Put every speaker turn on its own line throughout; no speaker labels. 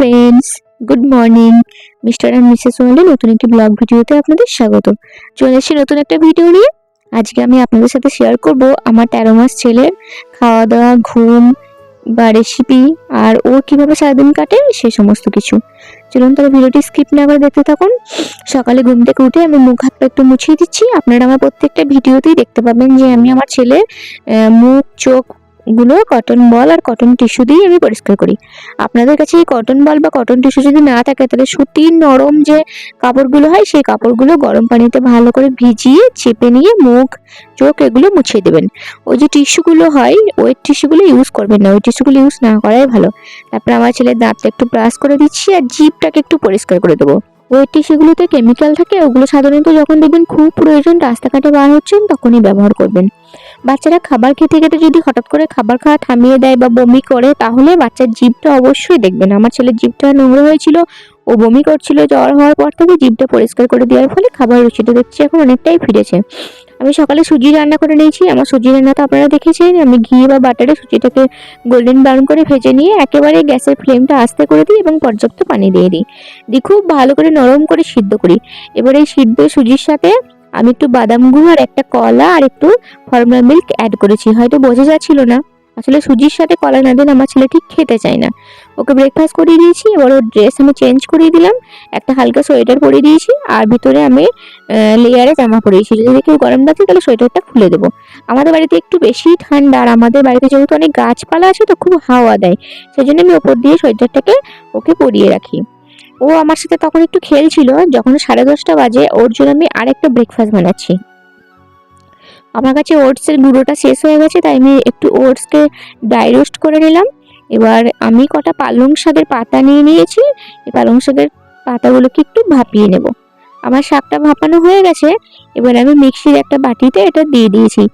Friends good morning mister and missus ওয়ার্ল্ডে নতুন একটি ব্লগ ভিডিওতে আপনাদের স্বাগত। চলে এসেছি নতুন একটা ভিডিও নিয়ে। আজকে আমি আপনাদের সাথে শেয়ার করব আমার তেরো মাস ছেলের খাওয়া দাওয়া ঘুম বা রেসিপি আর ও কীভাবে সারাদিন কাটে সে সমস্ত কিছু। চলুন তাহলে ভিডিওটি স্কিপ না করে দেখতে থাকুন। সকালে ঘুম থেকে উঠে আমি মুখ হাত পা একটু মুছিয়ে দিচ্ছি। আপনারা আমার প্রত্যেকটা ভিডিওতেই দেখতে পাবেন যে আমি আমার আহ, মুখ চোখ গুলো কটন বল আর কটন টিস্যু দিয়ে আমি পরিষ্কার করি। আপনাদের কাছে এই কটন বল বা কটন টিস্যু যদি না থাকে, তাহলে সুতির নরম যে কাপড়গুলো হয়, সেই কাপড়গুলো গরম পানিতে ভালো করে ভিজিয়ে, চেপে নিয়ে মুখ, চোখ এগুলো মুছিয়ে দেবেন। ওই যে টিস্যুগুলো হয়, ওই টিস্যুগুলো ইউজ করবেন না, ওই টিস্যুগুলো ইউজ না করাই ভালো। তারপর আমার ছেলের দাঁতটা একটু ব্রাশ করে দিচ্ছি আর জিভটাকে একটু পরিষ্কার করে দেবো। ওই টিস্যুগুলোতে কেমিক্যাল থাকে, ওগুলো সাধারণত যখন দেখবেন খুব প্রয়োজন, রাস্তাঘাটে বার হচ্ছেন, তখনই ব্যবহার করবেন। বাচ্চারা খাবার খেতে খেতে যদি হঠাৎ করে খাবার খাওয়া থামিয়ে দেয় বা বমি করে, তাহলে বাচ্চার জিভটা অবশ্যই দেখবেন। আমার ছেলের জিভটা নোংরা হয়েছিল, ও বমি করছিল, জ্বর হওয়ার পর থেকে জিভটা পরিষ্কার করে দেওয়ার ফলে খাবার রুচিটা দেখছি এখন অনেকটাই ফিরেছে। আমি সকালে সুজি রান্না করে নিয়েছি। আমার সুজি রান্না তো আপনারা দেখেছেন। আমি ঘি বা বাটারে সুজিটাকে গোল্ডেন ব্রাউন করে ভেজে নিয়ে একেবারে গ্যাসের ফ্লেমটা আস্তে করে দিই এবং পর্যাপ্ত পানি দিয়ে দিই। দিয়ে খুব ভালো করে নরম করে সিদ্ধ করি। এবার এই সিদ্ধ সুজির সাথে আমি একটু বাদাম গুঁড়ো আর একটা কলা আর একটু ফর্মুলা মিল্ক অ্যাড করেছি। হয়তো বোঝা যাচ্ছিল না। আসলে সুজির সাথে কলা না দিলে আমার ছেলে ঠিক খেতে চায় না। ওকে ব্রেকফাস্ট করিয়ে দিয়েছি, এবার ওর ড্রেস আমি চেঞ্জ করিয়ে দিলাম। একটা হালকা সোয়েটার পরিয়ে দিয়েছি, আর ভিতরে আমি লেয়ারে জামা পরিয়েছি যদি কেউ গরম থাকে তাহলে সোয়েটারটা খুলে দেবো। আমাদের বাড়িতে একটু বেশি ঠান্ডা, আর আমাদের বাড়িতে যেহেতু অনেক গাছপালা আছে তো খুব হাওয়া দেয় সেই জন্য আমি ওপর দিয়ে সোয়েটারটাকে ওকে পরিয়ে রাখি। ও আমার সাথে তখন একটু খেলছিল, যখন সাড়ে দশটা বাজে, ওর জন্য আমি আরেকটা ব্রেকফাস্ট বানাচ্ছি। আমার কাছে ওটসের গুঁড়োটা শেষ হয়ে গেছে, তাই আমি একটু ওটসকে ড্রাই রোস্ট করে নিলাম। এবার আমি কটা পালং শাকের পাতা নিয়ে নিয়েছি, এই পালং শাকের পাতাগুলোকে একটু ভাপিয়ে নেব। আমার শাকটা ভাপানো হয়ে গেছে, এবার আমি মিক্সির একটা বাটিতে এটা দিয়ে দিয়েছি।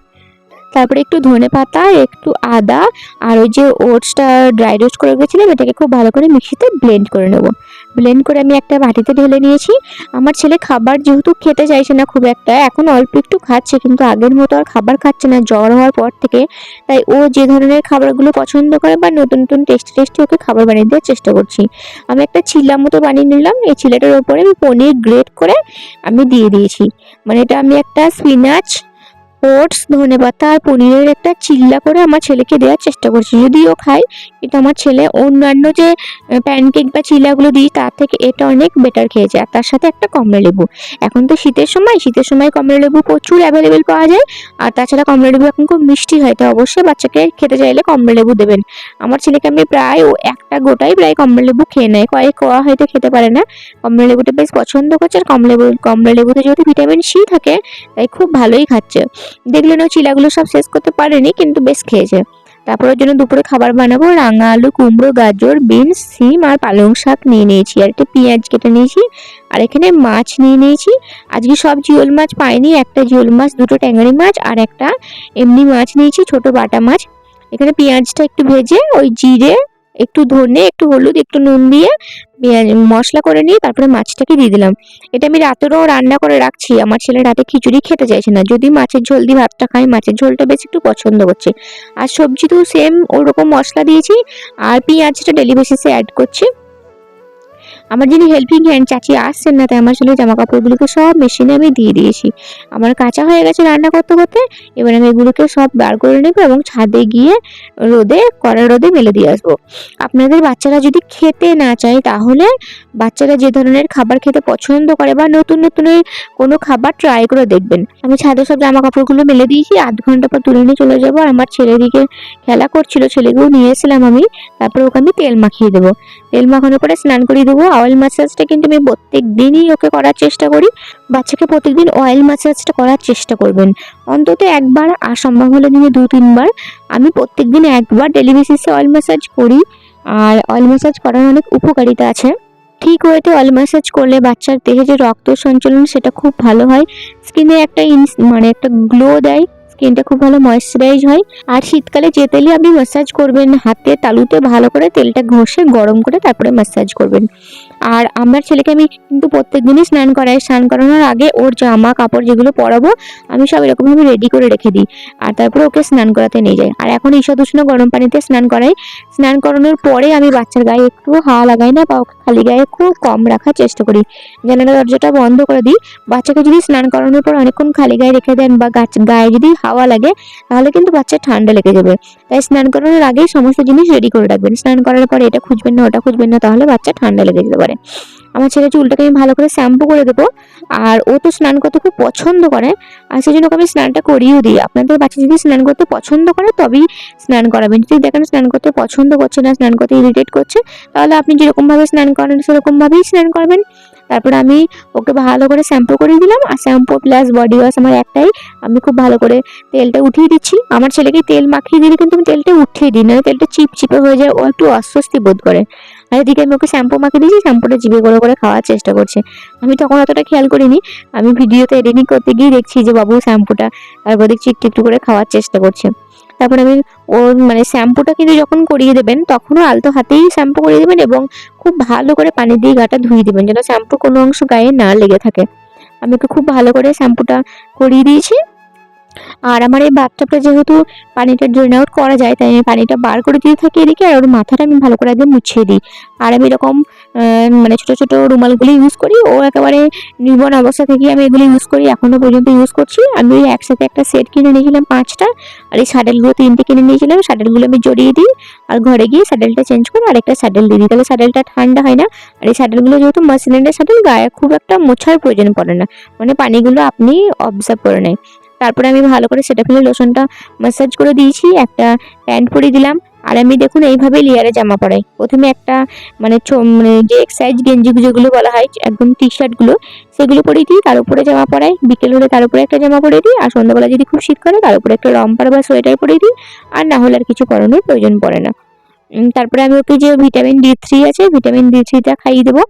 তারপরে একটু ধনে পাতা, একটু আদা, আর ওই যে ওটসটা ড্রাই রোস্ট করে গেছিলাম এটাকে খুব ভালো করে মিক্সিতে ব্লেন্ড করে নেব। ব্লেন্ড করে আমি একটা বাটিতে ঢেলে নিয়েছি। আমার ছেলে খাবার যেহেতু খেতে চাইছে না খুব একটা, এখন অল্প একটু খাচ্ছে কিন্তু আগের মতো আর খাবার খাচ্ছে না, জ্বর হওয়ার পর থেকে। তাই ও যে ধরনের খাবারগুলো পছন্দ করে বা নতুন নতুন টেস্টি টেস্টি ওকে খাবার বানিয়ে দেওয়ার চেষ্টা করছি। আমি একটা চিল্লা মতো বানিয়ে নিলাম, এই চিল্লাটার ওপরে আমি পনির গ্রেট করে আমি দিয়ে দিয়েছি। মানে এটা আমি একটা স্পিনাচ ওটস ধনে পাতা আর পনিরের একটা চিল্লা করে আমার ছেলেকে দেওয়ার চেষ্টা করছি। যদিও খাই কিন্তু আমার ছেলে অন্যান্য যে প্যানকেক বা চিল্লাগুলো দিই, তার থেকে এটা অনেক বেটার খেয়েছে আর তার সাথে একটা কমলা লেবু। এখন তো শীতের সময় শীতের সময় কমলা লেবু প্রচুর অ্যাভেলেবেল পাওয়া যায়। আর তাছাড়া কমলা লেবু এখন খুব মিষ্টি হয়, তো অবশ্যই বাচ্চাকে খেতে চাইলে কমলা লেবু দেবেন। আমার ছেলেকে আমি প্রায়, ও একটা গোটাই প্রায় কমলা লেবু খেয়ে নেয়। কয়েক কোয়া হয়তো খেতে পারে না। কমলা লেবুটা বেশ পছন্দ করছে। আর কমলা লেবু, কমলা লেবুতে যেহেতু ভিটামিন সি থাকে, তাই খুব ভালোই খাচ্ছে। দেখলেন ও চিলাগুলো সব শেষ করতে পারেনি, কিন্তু বেশ খেয়েছে। তারপর ওর জন্য দুপুরে খাবার বানাবো। রাঙা আলু, কুমড়ো, গাজর, বিনস, সিম আর পালং শাক নিয়ে নিয়েছি। আর একটা পেঁয়াজ কেটে নিয়েছি, আর এখানে মাছ নিয়ে নিয়েছি। আজকে সব জিওল মাছ পাইনি, একটা জিওল মাছ, দুটো ট্যাঙ্গারি মাছ, আর একটা এমনি মাছ নিয়েছি, ছোট বাটা মাছ। এখানে পেঁয়াজটা একটু ভেজে, ওই জিরে একটু ধনে, একটু হলুদ, একটু নুন দিয়ে মশলা করে নিয়ে তারপরে মাছটাকে দিয়ে দিলাম। এটা আমি রাতেরও রান্না করে রাখছি, আমার ছেলে রাতে খিচুড়ি খেতে চাইছে না। যদি মাছের ঝোল দিয়ে ভাতটা খায় মাছের ঝোলটা বেশ একটু পছন্দ করছে। আর সবজি তো সেম ওরকম মশলা দিয়েছি, আর পেঁয়াজটা ডেলি বেসিসে অ্যাড করছি। আমার যিনি হেল্পিং হ্যান্ড চাচি আসছেন না, তাই আমার ছেলে জামা কাপড়গুলোকে সব মেশিনে আমি দিয়ে দিয়েছি। আমার কাঁচা হয়ে গেছে রান্না করতে করতে, এবার আমি এগুলোকে সব বার করে নেব এবং ছাদে গিয়ে রোদে, কড়া রোদে মেলে দিয়ে আসব। আপনাদের বাচ্চারা যদি খেতে না চায়, তাহলে বাচ্চারা যে ধরনের খাবার খেতে পছন্দ করে বা নতুন নতুন কোনো খাবার ট্রাই করে দেখবেন। আমি ছাদে সব জামা কাপড়গুলো মেলে দিয়েছি, আধ ঘণ্টা পর তুলে নিয়ে চলে যাব। আমার ছেলেদিকে খেলা করছিল, ছেলেকেও নিয়ে এসেছিলাম আমি, তারপরে ওকে আমি তেল মাখিয়ে দেবো। তেল মাখানোর পরে স্নান করিয়ে দেবো। অয়েল ম্যাসাজটা কিন্তু আমি প্রত্যেক দিনই ওকে করার চেষ্টা করি। বাচ্চাকে প্রত্যেকদিন অয়েল ম্যাসাজটা করার চেষ্টা করবেন। অন্তত একবার আর সম্ভব হলে দিনে দু, তিনবার। আমি প্রত্যেক দিন একবার ডেলি বেসিসে অয়েল ম্যাসাজ করি। আর অয়েল ম্যাসাজ করার অনেক উপকারিতা আছে। ঠিক ওয়েতে অয়েল ম্যাসাজ করলে বাচ্চার দেহে যে রক্ত সঞ্চালন, সেটা খুব ভালো হয়। স্কিনে একটা ইনস- মানে একটা গ্লো দেয়। স্কিনটা খুব ভালো ময়শ্চারাইজ হয়। আর শীতকালে যে তেলে আপনি ম্যাসাজ করবেন, হাতে তালুতে ভালো করে তেলটা ঘষে গরম করে তারপরে ম্যাসাজ করবেন। আর আমার ছেলেকে আমি কিন্তু প্রত্যেক দিনই স্নান করাই। স্নান করানোর আগে ওর জামা কাপড় যেগুলো পরাবো, আমি সব এরকমভাবে রেডি করে রেখে দিই। আর তারপরে ওকে স্নান করাতে নিয়ে যাই। আর এখন ঈষৎ উষ্ণ গরম পানিতে স্নান করাই। স্নান করানোর পরে আমি বাচ্চার গায়ে একটু হাওয়া লাগাই না, বা খালি গায়ে খুব কম রাখার চেষ্টা করি। জানালা দরজাটা বন্ধ করে দিই। বাচ্চাকে যদি স্নান করানোর পর অনেকক্ষণ খালি গায়ে রেখে দেন, বা গাছ গায়ে যদি হাওয়া লাগে, তাহলে কিন্তু বাচ্চা ঠান্ডা লেগে যাবে। তাই স্নান করানোর আগেই সমস্ত জিনিস রেডি করে রাখবেন। স্নান করার পরে এটা খুঁজবেন না, ওটা খুঁজবেন না, তাহলে বাচ্চা ঠান্ডা লেগে যেতে আমার ছেলে চুলটাকে আমি ভালো করে শ্যাম্পু করে দেবো। আর ও তো স্নান করতে খুব পছন্দ করে। আর সেই জন্য আমি স্নানটা করিয়েও দিই। আপনাদের বাচ্চা যদি স্নান করতে পছন্দ করে, তবেই স্নান করাবেন। যদি দেখেন স্নান করতে পছন্দ করছে না, স্নান করতে ইরিটেট করছে, তাহলে আপনি যেরকমভাবে স্নান করেন, সেরকমভাবেই স্নান করবেন। তারপর আমি ওকে ভালো করে শ্যাম্পু করে দিলাম আর শ্যাম্পু প্লাস বডি ওয়াশ আমার একটাই। আমি খুব ভালো করে তেলটা উঠিয়ে দিচ্ছি। আমার ছেলেকে তেল মাখিয়ে দিলে কিন্তু আমি তেলটা উঠিয়ে দিই না তেলটা চিপচিপে হয়ে যায়, ও একটু অস্বস্তি বোধ করে। আর এদিকে আমি ওকে শ্যাম্পু মাখিয়ে দিয়েছি, শ্যাম্পুটা জিভে করে করে খাওয়ার চেষ্টা করছে। আমি তখন অতটা খেয়াল করিনি, আমি ভিডিওতে এডিটিং করতে গিয়ে দেখছি যে বাবু শ্যাম্পুটা, তারপর দেখছি একটু একটু করে খাওয়ার চেষ্টা করছে। তারপর আমি ওর মানে শ্যাম্পুটা কিন্তু যখন করিয়ে দেবেন, তখনও আলতো হাতেই শ্যাম্পু করিয়ে দেবেন এবং খুব ভালো করে পানি দিয়ে গাটা ধুয়ে দেবেন যেন শ্যাম্পু কোনো অংশ গায়ে না লেগে থাকে। আমি ওকে খুব ভালো করে শ্যাম্পুটা করিয়ে দিয়েছি। আর আমার এই বাথটাবটা যেহেতু পানিটা ড্রেন আউট করা যায়, তাই আমি পানিটা বার করে দিয়ে থাকি এদিকে, আর ওর মাথাটা আমি ভালো করে একদম মুছিয়ে দিই। আর আমি এরকম মানে ছোট ছোট রুমালগুলি ইউজ করি। ও একেবারে নির্বন অবস্থা থেকে আমি এগুলি ইউজ করি এখনও পর্যন্ত ইউজ করছি। আমি একসাথে একটা সেট কিনে নিয়েছিলাম পাঁচটা, আর এই স্যাডেলগুলো তিনটে কিনে নিয়েছিলাম। স্যাডেলগুলো আমি জড়িয়ে দিই, আর ঘরে গিয়ে স্যাডেলটা চেঞ্জ করে আরেকটা স্যাডেল দিয়ে দিই। তাহলে স্যাডেলটা ঠান্ডা হয় না। আর এই স্যাডেলগুলো যেহেতু মাসিলেন্ডের স্যাডেল গায়ে খুব একটা মোছার প্রয়োজন পড়ে না। মানে পানিগুলো আপনি অবজার্ভ করে নেয় তারপরে আমি ভালো করে সেটা ফেলে লোশনটা ম্যাসাজ করে দিয়েছি। একটা প্যান্ট পরিয়ে দিলাম। আর আমি দেখুন এইভাবেই লেয়ারে জামা পরাই। প্রথমে একটা মানে মানে যে এক্সাইজ গেঞ্জি যেগুলো বলা হয়, একদম টি শার্টগুলো সেগুলো পরে দিই, তার উপরে জামা পরাই। বিকেল হলে তার উপরে একটা জামা পরে দিই, আর সন্ধ্যাবেলা যদি খুব শীত করে, তার উপরে একটা রম্পার বা সোয়েটার পরে দিই, আর না হলে আর কিছু করানোর প্রয়োজন পড়ে না। তারপরে আমি ওকে যে ভিটামিন ডি থ্রি আছে ভিটামিন ডি থ্রিটা খাইয়ে দেবো।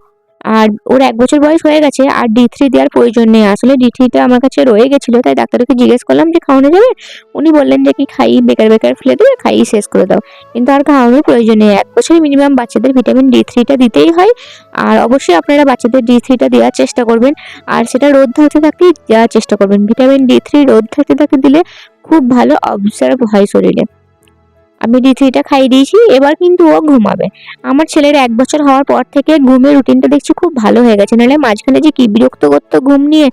আর ওর এক বছর বয়স হয়ে গেছে, আর ডি থ্রি দেওয়ার প্রয়োজন নেই। আসলে ডি থ্রিটা আমার কাছে রয়ে গেছিল, তাই ডাক্তারকে জিজ্ঞেস করলাম যে, খাওয়ানো যাবে? উনি বললেন যে, কি খাই, বেকার বেকার, ফেলে দেবে খাইয়ে শেষ করে দাও। কিন্তু আর খাওয়ানোর প্রয়োজন নেই। এক বছরে মিনিমাম বাচ্চাদের ভিটামিন ডি থ্রিটা দিতেই হয়। আর অবশ্যই আপনারা বাচ্চাদের ডি থ্রিটা দেওয়ার চেষ্টা করবেন। আর সেটা রোদ থাকতে থাকতেই দেওয়ার চেষ্টা করবেন। ভিটামিন ডি থ্রি রোদ থাকতে থাকতে দিলে খুব ভালো অবজার্ভ হয় শরীরে। আমি ডি থ্রিটা খাইয়ে দিয়েছি, এবার কিন্তু ও ঘুমাবে। আমার ছেলের এক বছর হওয়ার পর থেকে ঘুমের রুটিনটা দেখছি খুব ভালো হয়ে গেছে। নাহলে মাঝখানে যে কি বিরক্ত করতো ঘুম নিয়ে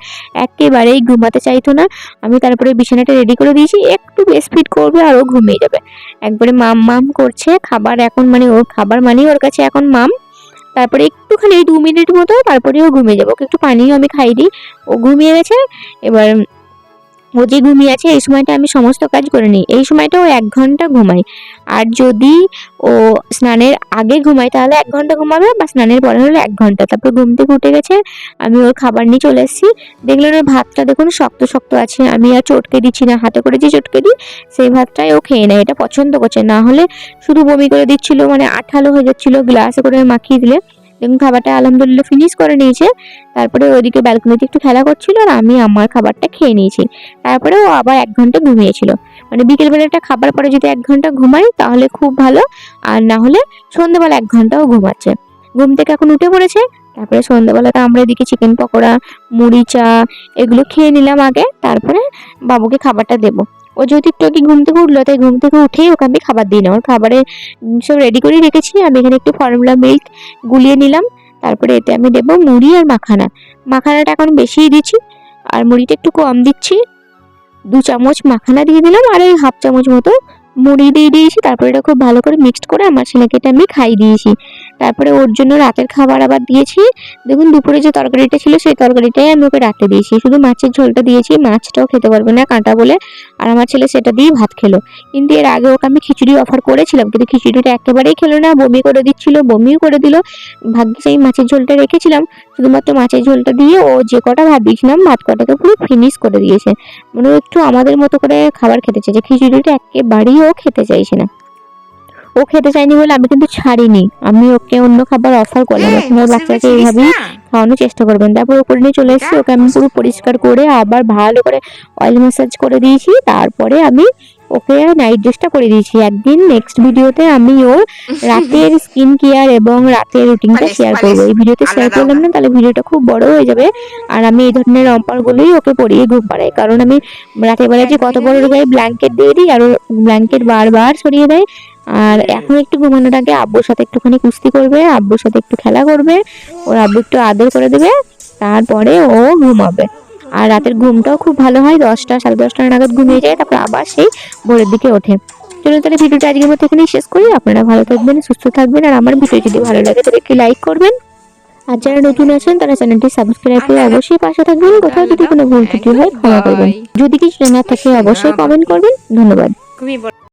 একেবারেই ঘুমাতে চাইতো না, আমি তারপরে বিছানাটা রেডি করে দিয়েছি, একটু বেশ স্পিড করবে আর ও ঘুমিয়ে যাবে। একবারে মাম মাম করছে, খাবার এখন মানে ওর খাবার মানেই ওর কাছে এখন মাম। তারপরে একটুখানি, দু মিনিট মতো তারপরে ও ঘুমিয়ে যাব। ওকে একটু পানিও আমি খাইয়ে দিই। ও ঘুমিয়ে গেছে, এবার ও যে ঘুমিয়ে আছে, এই সময়টা আমি সমস্ত কাজ করে নিই। এই সময়টা ও এক ঘণ্টা ঘুমায় আর যদি ও স্নানের আগে ঘুমায় তাহলে এক ঘণ্টা ঘুমাবে বা স্নানের পরে হলে এক ঘণ্টা। তারপর ঘুম থেকে উঠে গেছে, আমি ওর খাবার নিয়ে চলে এসেছি। দেখলেন ওর ভাতটা দেখুন শক্ত শক্ত আছে, আমি আর চটকে দিচ্ছি না, হাতে করে যে চটকে দিই, সেই ভাতটাই ও খেয়ে নেয়, এটা পছন্দ করছে। না হলে শুধু বমি করে দিচ্ছিল মানে আঠালো হয়ে যাচ্ছিল, গ্লাসে করে মাখিয়ে দিলে। দেখুন খাবারটা আলহামদুলিল্লাহ ফিনিশ করে নিয়েছে। তারপরে ওদিকে ব্যালকনিতে একটু খেলা করছিল আর আমি আমার খাবারটা খেয়ে নিয়েছি। তারপরে ও আবার এক ঘণ্টা ঘুমিয়েছিল। মানে বিকেলবেলা একটা খাবার পরে যদি এক ঘণ্টা ঘুমাই তাহলে খুব ভালো, আর না হলে সন্ধ্যেবেলা এক ঘন্টাও ঘুমাচ্ছে। ঘুম থেকে এখন উঠে পড়েছে, তারপরে সন্ধ্যাবেলাটা আমরা এদিকে চিকেন পকোড়া, মুড়ি, চা এগুলো খেয়ে নিলাম আগে, তারপরে বাবুকে খাবারটা দেবো। ও যদি একটু আগে ঘুম থেকে উঠল, তাই ঘুম থেকে উঠেই ওকে আমি খাবার দিই না ওর খাবারে সব রেডি করে রেখেছি। আমি এখানে একটু ফর্মুলা মিল্ক গুলিয়ে নিলাম। তারপরে এতে আমি দেবো মুড়ি আর মাখানা। মাখানাটা এখন বেশিই দিচ্ছি, আর মুড়িটা একটু কম দিচ্ছি। দু চামচ মাখানা দিয়ে দিলাম, আর এই হাফ চামচ মতো মুড়ি দিয়ে দিয়েছি। তারপরে এটা খুব ভালো করে মিক্সড করে আমার ছেলেকে এটা আমি খাই দিয়েছি। তারপরে ওর জন্য রাতের খাবার আবার দিয়েছি। দেখুন, দুপুরে যে তরকারিটা ছিল, সেই তরকারিটাই আমি ওকে রাতে দিয়েছি। শুধু মাছের ঝোলটা দিয়েছি, মাছটাও খেতে পারবে না, কাঁটা বলে। আর আমার ছেলে সেটা দিয়ে ভাত খেলো। কিন্তু এর আগে ওকে আমি খিচুড়ি অফার করেছিলাম, কিন্তু খিচুড়িটা একেবারেই খেলো না, বমি করে দিচ্ছিল, বমিও করে দিল। ভাগ্যিস এই মাছের ঝোলটা রেখেছিলাম, শুধুমাত্র মাছের ঝোলটা দিয়ে ও যে কটা ভাত দিয়েছিলাম, ভাত কটাকে পুরো ফিনিশ করে দিয়েছে। মানে একটু আমাদের মতো করে খাবার খেতে চাইছে, খিচুড়িটা একেবারেই ও খেতে চাইছে না। ও খেতে চায়নি বলে আমি কিন্তু ছাড়িনি। আমি ওকে অন্য খাবার অফার করলাম। এখন ওর বাচ্চাকে এইভাবেই খাওয়ানোর চেষ্টা করবেন। তারপর উপরে নিয়ে চলে এসেছি ওকে আমি পুরো পরিষ্কার করে আবার ভালো করে অয়েল ম্যাসাজ করে দিয়েছি। তারপরে আমি ওকে নাইট ড্রেসটা করে দিয়েছি। একদিন নেক্সট ভিডিওতে আমি ওর রাতের স্কিন কেয়ার এবং রাতের রুটিনটা শেয়ার। করব। এই ভিডিওতে শেয়ার করলাম না তাহলে ভিডিওটা খুব বড় হয়ে যাবে। আর আমি এই ধরনের অম্পারগুলোই ওকে পরিয়ে ঘুম পাড়াই। কারণ আমি রাতের বেলা যে কত বড় গায়ে ব্ল্যাঙ্কেট দিয়ে দিই আর ব্ল্যাঙ্কেট বারবার সরিয়ে দেয়। আর এখন একটু ঘুমানোর আগে আব্বুর সাথে একটুখানি কুস্তি করবে, আব্বুর সাথে একটু খেলা করবে, ওর আব্বু একটু আদর করে দেবে, তারপরে ও ঘুমাবে। আর রাতের ঘুমটাও খুব ভালো হয়, দশটা, সাড়ে দশটা নাগাদ ঘুমিয়ে যায়, তারপর আবার সেই ভোরের দিকে ওঠে। চলুন তাহলে ভিডিওটা আজকের মতো এখানেই শেষ করি। আপনারা ভালো থাকবেন, সুস্থ থাকবেন, আর আমার ভিডিও যদি ভালো লাগে তাহলে একটি লাইক করবেন। আর যারা নতুন আছেন, তারা চ্যানেলটি সাবস্ক্রাইব করে অবশ্যই পাশে থাকবেন। কোথাও যদি কোনো ভুল ত্রুটি হয়, ক্ষমা করবেন। যদি কিছু জানার থাকে, অবশ্যই কমেন্ট করবেন। ধন্যবাদ।